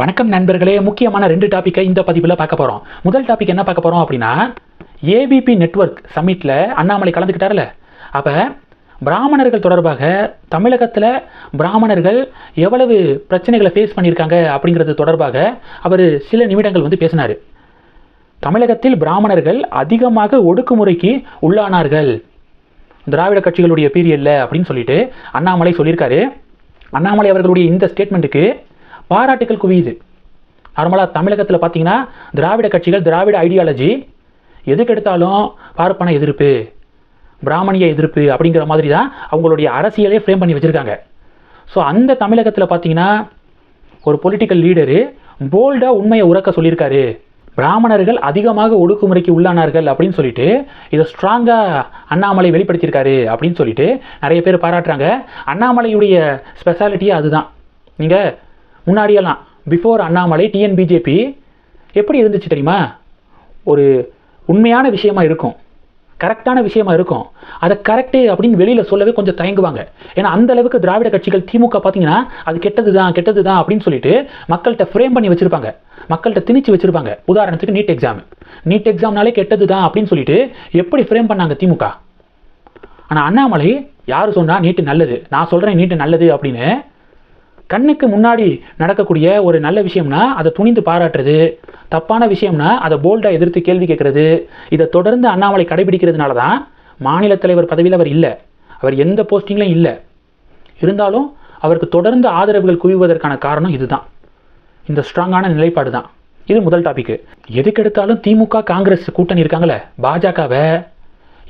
வணக்கம் நண்பர்களே. முக்கியமான ரெண்டு டாப்பிக்கை இந்த பதிவில் பார்க்க போகிறோம் முதல் டாபிக் என்ன பார்க்க போகிறோம் அப்படின்னா ஏபிபி நெட்வொர்க் சம்மிட்டில் அண்ணாமலை கலந்துக்கிட்டார்ல. அப்போ பிராமணர்கள் தொடர்பாக தமிழகத்தில் பிராமணர்கள் எவ்வளவு பிரச்சனைகளை ஃபேஸ் பண்ணியிருக்காங்க அப்படிங்கிறது தொடர்பாக அவர் சில நிமிடங்கள் வந்து பேசினார். தமிழகத்தில் பிராமணர்கள் அதிகமாக ஒடுக்குமுறைக்கு உள்ளானார்கள். திராவிட கட்சிகளுடைய பீரியடில் அப்படின்னு சொல்லிட்டு அண்ணாமலை சொல்லியிருக்காரு. அண்ணாமலை அவர்களுடைய இந்த ஸ்டேட்மெண்ட்டுக்கு பாராட்டுக்கள் குவியுது. நார்மலாக தமிழகத்தில் பார்த்தீங்கன்னா திராவிட கட்சிகள் திராவிட ஐடியாலஜி எதுக்கு எடுத்தாலும் பார்ப்பன எதிர்ப்பு பிராமணிய எதிர்ப்பு அப்படிங்கிற மாதிரி தான் அவங்களுடைய அரசியலே ஃப்ரேம் பண்ணி வச்சுருக்காங்க. ஸோ அந்த தமிழகத்தில் பார்த்தீங்கன்னா ஒரு பொலிட்டிக்கல் லீடரு போல்டாக உண்மையை உறக்க சொல்லியிருக்காரு. பிராமணர்கள் அதிகமாக ஒடுக்குமுறைக்கு உள்ளானார்கள் அப்படின்னு சொல்லிட்டு இதை ஸ்ட்ராங்காக அண்ணாமலை வெளிப்படுத்தியிருக்காரு அப்படின்னு சொல்லிட்டு நிறைய பேர் பாராட்டுறாங்க. அண்ணாமலையுடைய ஸ்பெஷாலிட்டியே அதுதான். நீங்கள் முன்னாடியெல்லாம் பிஃபோர் அண்ணாமலை டிஎன்பிஜேபி எப்படி இருந்துச்சு தெரியுமா? ஒரு உண்மையான விஷயமா இருக்கும். கரெக்டான விஷயமா இருக்கும். அதை கரெக்டு அப்படின்னு வெளியில் சொல்லவே கொஞ்சம் தயங்குவாங்க. ஏன்னா அந்த அளவுக்கு திராவிட கட்சிகள் திமுக பார்த்தீங்கன்னா அது கெட்டது தான் கெட்டது தான் அப்படின்னு சொல்லிட்டு மக்கள்கிட்ட ஃப்ரேம் பண்ணி வச்சிருப்பாங்க. மக்கள்கிட்ட திணிச்சு வச்சிருப்பாங்க. உதாரணத்துக்கு நீட் எக்ஸாம் நீட் எக்ஸாம்னாலே கெட்டது தான் அப்படின்னு சொல்லிட்டு எப்படி ஃப்ரேம் பண்ணாங்க திமுக? ஆனால் அண்ணாமலை யார் சொன்னால் நீட்டு நல்லது நான் சொல்கிறேன் நீட்டு நல்லது அப்படின்னு கண்ணுக்கு முன்னாடி நடக்கக்கூடிய ஒரு நல்ல விஷயம்னா அதை துணிந்து பாராட்டுறது. தப்பான விஷயம்னா அதை போல்டாக எதிர்த்து கேள்வி கேட்குறது. இதை தொடர்ந்து அண்ணாமலை கடைபிடிக்கிறதுனால தான் மாநில தலைவர் பதவியில் அவர் இல்லை. அவர் எந்த போஸ்டிங்லையும் இல்லை. இருந்தாலும் அவருக்கு தொடர்ந்து ஆதரவுகள் குவிவதற்கான காரணம் இதுதான். இந்த ஸ்ட்ராங்கான நிலைப்பாடு தான் இது முதல் டாபிக் எதுக்கெடுத்தாலும் திமுக காங்கிரஸ் கூட்டணி இருக்காங்களே பாஜகவை.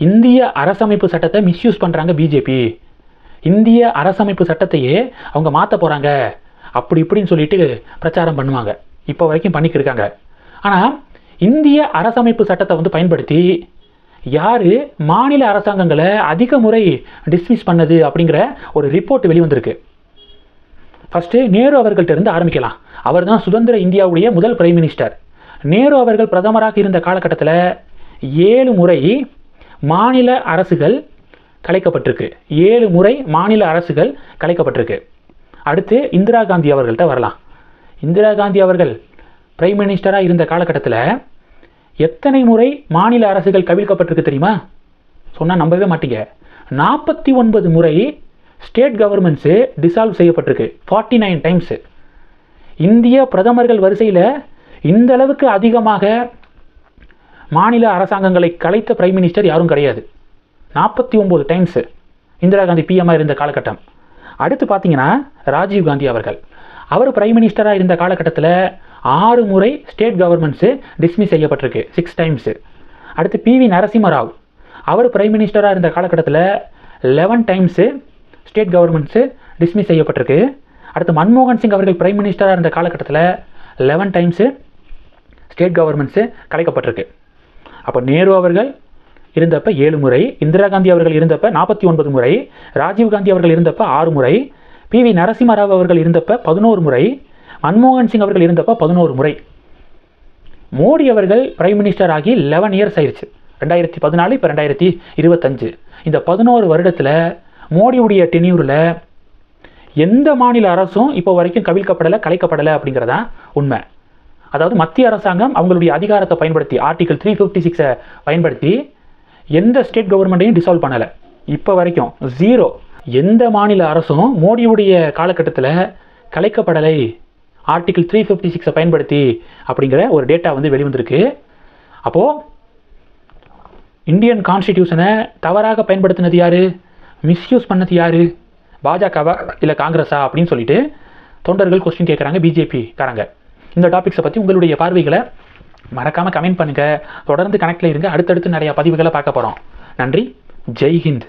இந்திய அரசமைப்பு சட்டத்தை மிஸ்யூஸ் பண்ணுறாங்க பிஜேபி இந்திய அரசமைப்பு சட்டத்தையே அவங்க மாற்ற போகிறாங்க அப்படி இப்படின்னு சொல்லிட்டு பிரச்சாரம் பண்ணுவாங்க. இப்போ வரைக்கும் பண்ணிக்கிருக்காங்க ஆனால் இந்திய அரசமைப்பு சட்டத்தை வந்து பயன்படுத்தி யார் மாநில அரசாங்கங்களை அதிக முறை டிஸ்மிஸ் பண்ணது அப்படிங்கிற ஒரு ரிப்போர்ட் வெளிவந்திருக்கு. ஃபஸ்ட்டு நேரு அவர்கள்ட்ட இருந்து ஆரம்பிக்கலாம். அவர் தான் சுதந்திர இந்தியாவுடைய முதல் பிரைம் மினிஸ்டர் நேரு அவர்கள் பிரதமராக இருந்த காலகட்டத்தில் ஏழு முறை மாநில அரசுகள் கலைக்கப்பட்டிருக்கு. ஏழு முறை மாநில அரசுகள் கலைக்கப்பட்டிருக்கு. அடுத்து இந்திரா காந்தி அவர்கள்ட்ட வரலாம். இந்திரா காந்தி அவர்கள் பிரைம் மினிஸ்டராக இருந்த காலகட்டத்தில் எத்தனை முறை மாநில அரசுகள் கவிழ்க்கப்பட்டிருக்கு தெரியுமா? சொன்னால் நம்பவே மாட்டீங்க. நாற்பத்தி ஒன்பது முறை ஸ்டேட் கவர்மெண்ட்ஸு டிசால்வ் செய்யப்பட்டிருக்கு. ஃபார்ட்டி நைன் டைம்ஸு இந்திய பிரதமர்கள் வரிசையில் இந்த அளவுக்கு அதிகமாக மாநில அரசாங்கங்களை கலைத்த பிரைம் மினிஸ்டர் யாரும் கிடையாது. நாற்பத்தி ஒம்பது டைம்ஸு இந்திரா காந்தி பிஎம்மாக இருந்த காலகட்டம். அடுத்து பார்த்தீங்கன்னா ராஜீவ் காந்தி அவர்கள். அவர் பிரைம் மினிஸ்டராக இருந்த காலகட்டத்தில் ஆறு முறை ஸ்டேட் கவர்மெண்ட்ஸு டிஸ்மிஸ் செய்யப்பட்டிருக்கு சிக்ஸ் டைம்ஸு அடுத்து பிவி நரசிம்மராவ். அவர் பிரைம் மினிஸ்டராக இருந்த காலகட்டத்தில் eleven times state governments dismiss செய்யப்பட்டிருக்கு. அடுத்து மன்மோகன் சிங் அவர்கள் பிரைம் மினிஸ்டராக இருந்த காலகட்டத்தில் லெவன் டைம்ஸு ஸ்டேட் கவர்மெண்ட்ஸு கலைக்கப்பட்டிருக்கு. அப்போ நேரு அவர்கள் இருந்தப்ப ஏழு முறை இந்திரா காந்தி அவர்கள் இருந்தப்ப நாற்பத்தி ஒன்பது முறை ராஜீவ் காந்தி அவர்கள் இருந்தப்ப ஆறு முறை பி வி நரசிம்மராவ் அவர்கள் இருந்தப்ப பதினோரு முறை மன்மோகன் சிங் அவர்கள் இருந்தப்ப பதினோரு முறை. மோடி அவர்கள் பிரைம் மினிஸ்டர் ஆகி லெவன் இயர்ஸ் ஆயிடுச்சு ரெண்டாயிரத்தி பதினாலு இப்போ ரெண்டாயிரத்தி இருபத்தஞ்சு. இந்த பதினோரு வருடத்தில் மோடியுடைய டெனியூரில் எந்த மாநில அரசும் இப்போ வரைக்கும் கவிழ்க்கப்படலை கலைக்கப்படலை அப்படிங்கிறதான் உண்மை. அதாவது மத்திய அரசாங்கம் அவங்களுடைய அதிகாரத்தை பயன்படுத்தி ஆர்டிகல் த்ரீ ஃபிஃப்டி சிக்ஸை பயன்படுத்தி எந்த ஸ்டேட் கவர்மெண்ட்டையும் டிசால்வ் பண்ணலை. இப்போ வரைக்கும் ஜீரோ எந்த மாநில அரசும் மோடியுடைய காலகட்டத்தில் கலைக்கப்படலை ஆர்டிகிள் த்ரீ ஃபிஃப்டி சிக்ஸை பயன்படுத்தி அப்படிங்கிற ஒரு டேட்டா வந்து வெளிவந்திருக்கு. அப்போது இந்தியன் கான்ஸ்டிடியூஷனை தவறாக பயன்படுத்தினது யார்? மிஸ்யூஸ் பண்ணது யார்? பாஜகவா இல்லை காங்கிரஸா அப்படின்னு சொல்லிட்டு தொண்டர்கள் கொஸ்டின் கேட்குறாங்க பிஜேபி காரங்க. இந்த டாபிக்ஸை பற்றி உங்களுடைய பார்வைகளை மறக்காமல் கமெண்ட் பண்ணுங்கள் தொடர்ந்து கனெக்டில் இருங்க. அடுத்தடுத்து நிறையா பதிவுகளை பார்க்க போகிறோம் நன்றி. ஜெய் ஹிந்த்